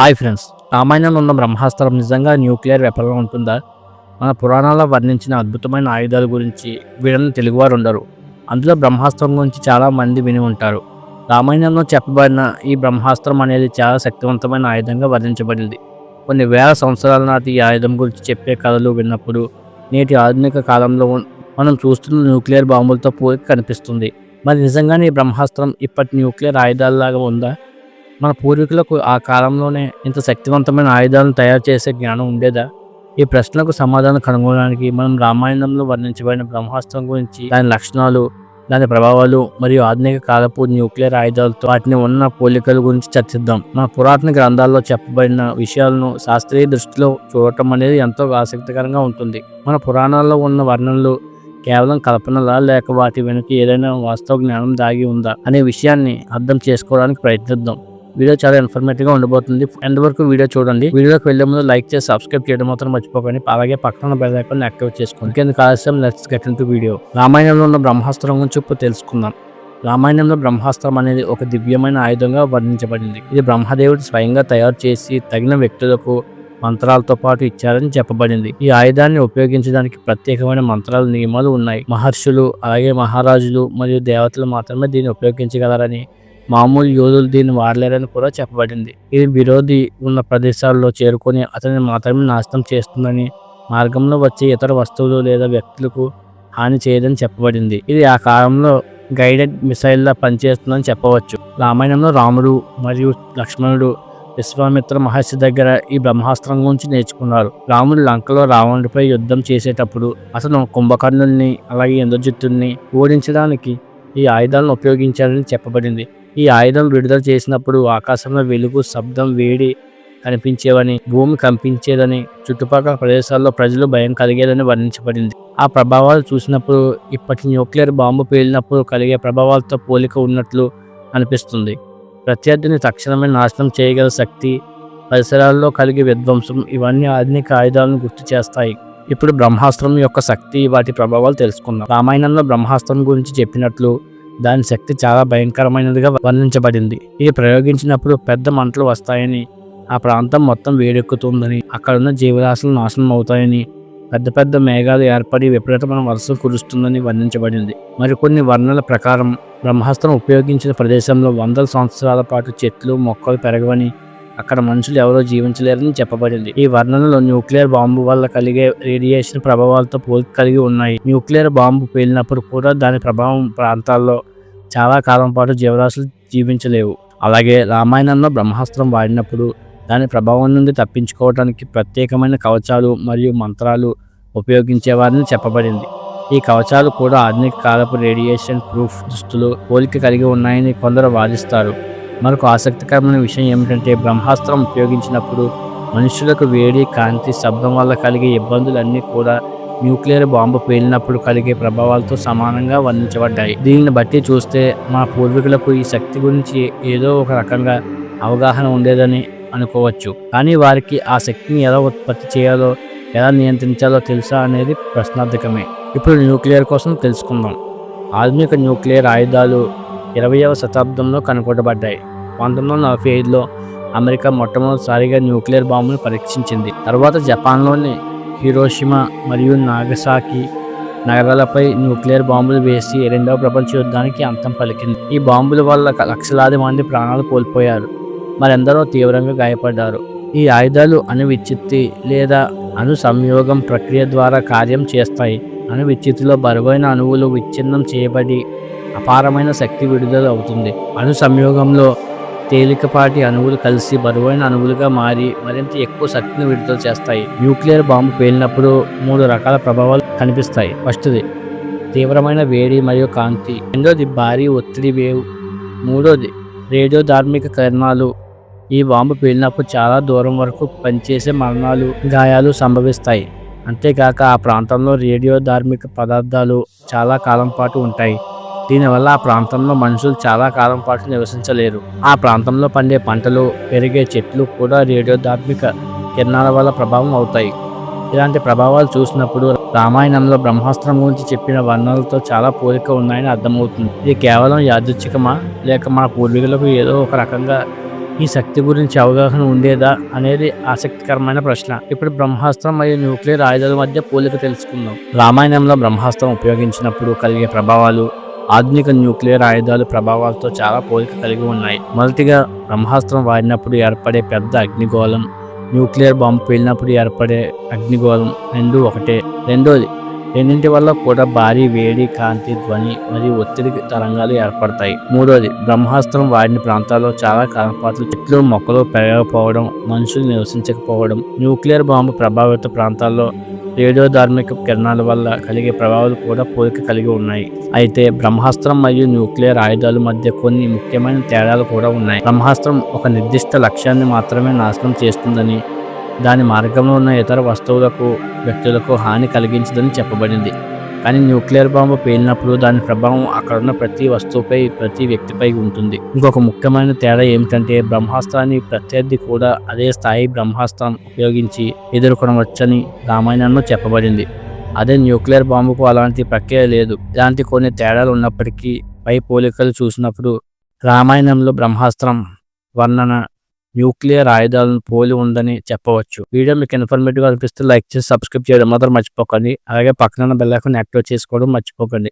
Hi friends రామాయణంలో ఉన్న బ్రహ్మాస్త్రం నిజంగా న్యూక్లియర్ వెపన్గా ఉంటుందా? మన పురాణాల్లో వర్ణించిన అద్భుతమైన ఆయుధాల గురించి వీళ్ళని తెలుగువారు ఉండరు. అందులో బ్రహ్మాస్త్రం గురించి చాలా మంది విని ఉంటారు. రామాయణంలో చెప్పబడిన ఈ బ్రహ్మాస్త్రం అనేది చాలా శక్తివంతమైన ఆయుధంగా వర్ణించబడింది. కొన్ని వేల సంవత్సరాల నాటి ఈ ఆయుధం గురించి చెప్పే కథలు విన్నప్పుడు నేటి ఆధునిక కాలంలో మనం చూస్తున్న న్యూక్లియర్ బాంబులతో పోలిక కనిపిస్తుంది. మరి నిజంగానే ఈ బ్రహ్మాస్త్రం ఇప్పటి న్యూక్లియర్ ఆయుధాలలాగా ఉందా? మన పూర్వీకులకు ఆ కాలంలోనే ఇంత శక్తివంతమైన ఆయుధాలను తయారు చేసే జ్ఞానం ఉండేదా? ఈ ప్రశ్నలకు సమాధానం కనుగొనడానికి మనం రామాయణంలో వర్ణించబడిన బ్రహ్మాస్త్రం గురించి దాని లక్షణాలు దాని ప్రభావాలు మరియు ఆధునిక కాలపు న్యూక్లియర్ ఆయుధాలతో వాటిని ఉన్న పోలికల గురించి చర్చిద్దాం. మన పురాతన గ్రంథాల్లో చెప్పబడిన విషయాలను శాస్త్రీయ దృష్టిలో చూడటం అనేది ఎంతో ఆసక్తికరంగా ఉంటుంది. మన పురాణాల్లో ఉన్న వర్ణనలు కేవలం కల్పనలా లేక వాటి వెనుక ఏదైనా వాస్తవ జ్ఞానం దాగి ఉందా అనే విషయాన్ని అర్థం చేసుకోవడానికి ప్రయత్నిద్దాం. వీడియో చాలా ఇన్ఫర్మేటివ్గా ఉండబోతుంది. ఎండ్ వరకు వీడియో చూడండి. వీడియోకి వెళ్ళే ముందు లైక్ చేసి సబ్స్క్రైబ్ చేయడం మాత్రం మర్చిపోకండి. అలాగే పక్కన బెల్ ఐకాన్ యాక్టివేట్ చేసుకోండి. ఇంకెందుకు ఆలస్యం? లెట్స్ గెట్ ఇన్ వీడియో రామాయణంలో ఉన్న బ్రహ్మాస్త్రం గురించి ఇప్పుడు తెలుసుకుందాం. రామాయణంలో బ్రహ్మాస్త్రం అనేది ఒక దివ్యమైన ఆయుధంగా వర్ణించబడింది. ఇది బ్రహ్మదేవుడు స్వయంగా తయారు చేసి తగిన వ్యక్తులకు మంత్రాలతో పాటు ఇచ్చారని చెప్పబడింది. ఈ ఆయుధాన్ని ఉపయోగించడానికి ప్రత్యేకమైన మంత్రాలు నియమాలు ఉన్నాయి. మహర్షులు అలాగే మహారాజులు మరియు దేవతలు మాత్రమే దీన్ని ఉపయోగించగలరని మామూలు యోధులు దీన్ని వాడలేరని కూడా చెప్పబడింది. ఇది విరోధి ఉన్న ప్రదేశాల్లో చేరుకొని అతన్ని మాత్రమే నాశనం చేస్తుందని మార్గంలో వచ్చే ఇతర వస్తువులు లేదా వ్యక్తులకు హాని చేయదని చెప్పబడింది. ఇది ఆ కాలంలో గైడెడ్ మిసైల్లా పనిచేస్తుందని చెప్పవచ్చు. రామాయణంలో రాముడు మరియు లక్ష్మణుడు విశ్వామిత్ర మహర్షి దగ్గర ఈ బ్రహ్మాస్త్రం గురించి నేర్చుకున్నారు. రాముడు లంకలో రావణుడిపై యుద్ధం చేసేటప్పుడు అతను కుంభకర్ణుల్ని అలాగే ఇంద్రజిత్తుల్ని ఓడించడానికి ఈ ఆయుధాలను ఉపయోగించాలని చెప్పబడింది. ఈ ఆయుధం విడుదల చేసినప్పుడు ఆకాశంలో వెలుగు శబ్దం వేడి కనిపించేవని భూమి కంపించేదని చుట్టుపక్కల ప్రదేశాల్లో ప్రజలు భయం కలిగేదని వర్ణించబడింది. ఆ ప్రభావాలు చూసినప్పుడు ఇప్పటి న్యూక్లియర్ బాంబు పేలినప్పుడు కలిగే ప్రభావాలతో పోలిక ఉన్నట్లు అనిపిస్తుంది. ప్రత్యర్థిని తక్షణమే నాశనం చేయగల శక్తి పరిసరాల్లో కలిగే విధ్వంసం ఇవన్నీ ఆధునిక ఆయుధాలను గుర్తు చేస్తాయి. ఇప్పుడు బ్రహ్మాస్త్రం యొక్క శక్తి వాటి ప్రభావాలు తెలుసుకుందాం. రామాయణంలో బ్రహ్మాస్త్రం గురించి చెప్పినట్లు దాని శక్తి చాలా భయంకరమైనదిగా వర్ణించబడింది. ఇది ప్రయోగించినప్పుడు పెద్ద మంటలు వస్తాయని ఆ ప్రాంతం మొత్తం వేడెక్కుతుందని అక్కడున్న జీవరాశులు నాశనం అవుతాయని పెద్ద పెద్ద మేఘాలు ఏర్పడి విపరీతమైన వర్షం కురుస్తుందని వర్ణించబడింది. మరికొన్ని వర్ణల ప్రకారం బ్రహ్మాస్త్రం ఉపయోగించిన ప్రదేశంలో వందల సంవత్సరాల పాటు చెట్లు మొక్కలు పెరగవని అక్కడ మనుషులు ఎవరో జీవించలేరని చెప్పబడింది. ఈ వర్ణనలో న్యూక్లియర్ బాంబు వల్ల కలిగే రేడియేషన్ ప్రభావాలతో పోలిక కలిగి ఉన్నాయి. న్యూక్లియర్ బాంబు పేలినప్పుడు కూడా దాని ప్రభావం ప్రాంతాల్లో చాలా కాలం పాటు జీవరాశులు జీవించలేవు. అలాగే రామాయణంలో బ్రహ్మాస్త్రం వాడినప్పుడు దాని ప్రభావం నుండి తప్పించుకోవడానికి ప్రత్యేకమైన కవచాలు మరియు మంత్రాలు ఉపయోగించేవారని చెప్పబడింది. ఈ కవచాలు కూడా ఆధునిక కాలపు రేడియేషన్ ప్రూఫ్ దుస్తులు పోలిక కలిగి ఉన్నాయని కొందరు వాదిస్తారు. మరొక ఆసక్తికరమైన విషయం ఏమిటంటే బ్రహ్మాస్త్రం ఉపయోగించినప్పుడు మనుషులకు వేడి కాంతి శబ్దం వల్ల కలిగే ఇబ్బందులన్నీ కూడా న్యూక్లియర్ బాంబు పేలినప్పుడు కలిగే ప్రభావాలతో సమానంగా వర్ణించబడ్డాయి. దీనిని బట్టి చూస్తే మా పూర్వీకులకు ఈ శక్తి గురించి ఏదో ఒక రకంగా అవగాహన ఉండేదని అనుకోవచ్చు. కానీ వారికి ఆ శక్తిని ఎలా ఉత్పత్తి చేయాలో ఎలా నియంత్రించాలో తెలుసా అనేది ప్రశ్నార్థకమే. ఇప్పుడు న్యూక్లియర్ కోసం తెలుసుకుందాం. ఆధునిక న్యూక్లియర్ ఆయుధాలు ఇరవయవ శతాబ్దంలో కనుగొనబడ్డాయి. పంతొమ్మిది వందల నలభై ఐదులో అమెరికా మొట్టమొదటిసారిగా న్యూక్లియర్ బాంబును పరీక్షించింది. తర్వాత జపాన్లోని హిరోషిమా మరియు నాగసాకి నగరాలపై న్యూక్లియర్ బాంబులు వేసి రెండవ ప్రపంచ యుద్ధానికి అంతం పలికింది. ఈ బాంబుల వల్ల లక్షలాది మంది ప్రాణాలు కోల్పోయారు. మరెందరో తీవ్రంగా గాయపడ్డారు. ఈ ఆయుధాలు అణు విచ్ఛిత్తి లేదా అణు సంయోగం ప్రక్రియ ద్వారా కార్యం చేస్తాయి. అణు విచ్ఛిత్తిలో బరువైన అణువులు విచ్ఛిన్నం చేయబడి అపారమైన శక్తి విడుదల అవుతుంది. అణు సంయోగంలో తేలికపాటి అణువులు కలిసి బరువైన అణువులుగా మారి మరింత ఎక్కువ శక్తిని విడుదల చేస్తాయి. న్యూక్లియర్ బాంబు పేలినప్పుడు మూడు రకాల ప్రభావాలు కనిపిస్తాయి. ఫస్ట్ది తీవ్రమైన వేడి మరియు కాంతి. రెండోది భారీ ఒత్తిడి వేవ్. మూడోది రేడియో ధార్మిక కిరణాలు. ఈ బాంబు పేలినప్పుడు చాలా దూరం వరకు పనిచేసే మరణాలు గాయాలు సంభవిస్తాయి. అంతేకాక ఆ ప్రాంతంలో రేడియో ధార్మిక పదార్థాలు చాలా కాలం పాటు ఉంటాయి. దీనివల్ల ఆ ప్రాంతంలో మనుషులు చాలా కాలం పాటు నివసించలేరు. ఆ ప్రాంతంలో పండే పంటలు పెరిగే చెట్లు కూడా రేడియోధార్మిక కిరణాల వల్ల ప్రభావం అవుతాయి. ఇలాంటి ప్రభావాలు చూసినప్పుడు రామాయణంలో బ్రహ్మాస్త్రం గురించి చెప్పిన వర్ణనలతో చాలా పోలిక ఉన్నాయని అర్థమవుతుంది. ఇది కేవలం యాదృచ్ఛికమా లేక మన పూర్వీకులకు ఏదో ఒక రకంగా ఈ శక్తి గురించి అవగాహన ఉండేదా అనేది ఆసక్తికరమైన ప్రశ్న. ఇప్పుడు బ్రహ్మాస్త్రం మరియు న్యూక్లియర్ ఆయుధాల మధ్య పోలిక తెలుసుకుందాం. రామాయణంలో బ్రహ్మాస్త్రం ఉపయోగించినప్పుడు కలిగే ప్రభావాలు ఆధునిక న్యూక్లియర్ ఆయుధాలు ప్రభావాలతో చాలా పోలిక కలిగి ఉన్నాయి. మొదటిగా బ్రహ్మాస్త్రం వాడినప్పుడు ఏర్పడే పెద్ద అగ్నిగోళం న్యూక్లియర్ బాంబు పేలినప్పుడు ఏర్పడే అగ్నిగోళం రెండు ఒకటే. రెండోది రెండింటి వల్ల కూడా భారీ వేడి కాంతి ధ్వని మరియు ఒత్తిడి తరంగాలు ఏర్పడతాయి. మూడోది బ్రహ్మాస్త్రం వాడిన ప్రాంతాల్లో చాలా కాలం పాటు చెట్లు మొక్కలు పెరగకపోవడం మనుషులు నివసించకపోవడం న్యూక్లియర్ బాంబు ప్రభావిత ప్రాంతాల్లో రేడియో ధార్మిక కిరణాల వల్ల కలిగే ప్రభావాలు కూడా పోలిక కలిగి ఉన్నాయి. అయితే బ్రహ్మాస్త్రం మరియు న్యూక్లియర్ ఆయుధాల మధ్య కొన్ని ముఖ్యమైన తేడాలు కూడా ఉన్నాయి. బ్రహ్మాస్త్రం ఒక నిర్దిష్ట లక్ష్యాన్ని మాత్రమే నాశనం చేస్తుందని దాని మార్గంలో ఉన్న ఇతర వస్తువులకు వ్యక్తులకు హాని కలిగించదని చెప్పబడింది. కానీ న్యూక్లియర్ బాంబు పేలినప్పుడు దాని ప్రభావం అక్కడున్న ప్రతి వస్తువుపై ప్రతి వ్యక్తిపై ఉంటుంది. ఇంకొక ముఖ్యమైన తేడా ఏమిటంటే బ్రహ్మాస్త్రాన్ని ప్రత్యర్థి కూడా అదే స్థాయి బ్రహ్మాస్త్రం ఉపయోగించి ఎదుర్కొనవచ్చని రామాయణంలో చెప్పబడింది. అదే న్యూక్లియర్ బాంబుకు అలాంటి ప్రక్రియ లేదు. ఇలాంటి కొన్ని తేడాలు ఉన్నప్పటికీ పై పోలికలు చూసినప్పుడు రామాయణంలో బ్రహ్మాస్త్రం వర్ణన న్యూక్లియర్ ఆయుధాలను పోలి ఉందని చెప్పవచ్చు. వీడియో మీకు ఇన్ఫర్మేటివ్ అనిపిస్తే లైక్ చేసి సబ్స్క్రైబ్ చేయడం మాత్రం మర్చిపోకండి. అలాగే పక్కన బెల్ యాక్టివేట్ చేసుకోవడం మర్చిపోకండి.